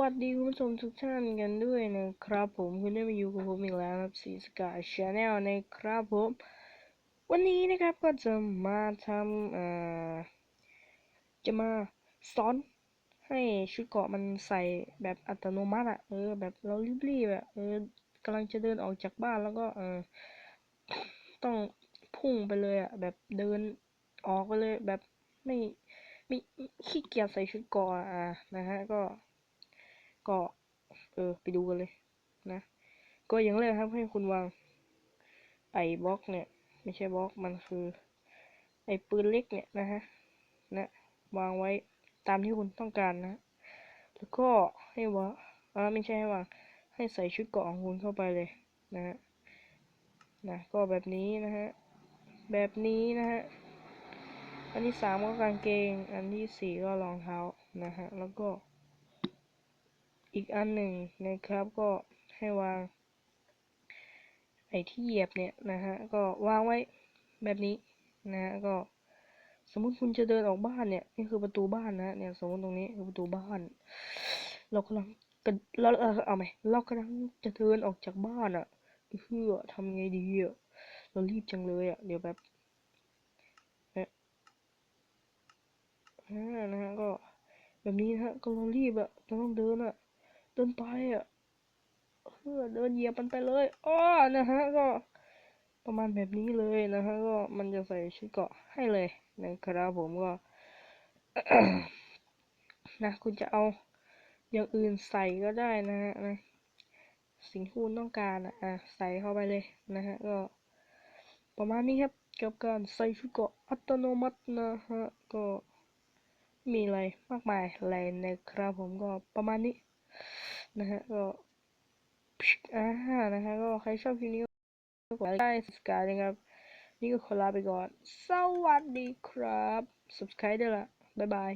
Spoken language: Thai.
วัสดีคุณผู้ชมทุกท่านกันด้วยนะครับ ผมคุณได้มาอยู่กับผมอีกแล้วครับสีสกาชาแนลนะครับผม วันนี้นะครับก็จะมาทำเอ่อจะมาสอนให้ชุดเกาะมันใส่แบบอัตโนมัติอะเออแบบเรารีบๆอะเออกำลังจะเดินออกจากบ้านแล้วก็เออต้องพุ่งไปเลยอะแบบเดินออกไปเลยแบบไม่ไม่ขี้เกียจใส่ชุดเกาะอะอะนะฮะก็ ก็ เออ ไปดูกันเลย นะ ก็อย่างแรกครับให้คุณวาง ไอ้บล็อกเนี่ย ไม่ใช่บล็อกมันคือ ไอ้ปืนเล็กเนี่ยนะฮะ นะ วางไว้ตามที่คุณต้องการนะ แล้วก็ให้วางอ่าไม่ใช่ให้วาง ให้ใส่ชุดเกราะของคุณเข้าไปเลยนะฮะ นะ ก็แบบนี้นะฮะ แบบนี้นะฮะ อันที่สามก็กางเกง อันที่สี่ก็รองเท้านะฮะ แล้วก็ อีกอันหนึ่งนะครับก็ให้วาง ไอ้ที่เหยียบเนี่ยนะฮะก็วางไว้แบบนี้นะฮะก็ สมมุติคุณจะเดินออกบ้านเนี่ยนี่คือประตูบ้านนะเนี่ยสมมติตรงนี้คือประตูบ้าน เรากำลังกันเราเอาไหมเรากำลังจะเดินออกจากบ้านอะ่ะเพื่อทำไงดีอะเรารีบจังเลยอะเดี๋ยวแบบเนี่ยนะฮะก็แบบนี้นะฮะก็เรารีบอะเราต้องเดินอะ เดินไปอะเออเดินเหยียบมันไปเลยอ้อนะฮะก็ประมาณแบบนี้เลยนะฮะก็มันจะใส่ชุดเกาะให้เลยนะครับผมก็นะคุณจะเอาอย่างอื่นใส่ก็ได้นะฮะนะสิ่งที่คุณต้องการอะใส่เข้าไปเลยนะฮะก็ ประมาณนี้ครับกับการใส่ชุดเกาะอัตโนมัตินะฮะก็มีอะไรมากมายอะไรนะครับผมก็ประมาณนี้ นะฮะก็อ่านะฮะก็ใครชอบคลิปนี้ก็กดไลค์ได้ subscribe นะครับ นี่ก็ขอลาไปก่อน สวัสดีครับ subscribe ด้วยละบ๊ายบาย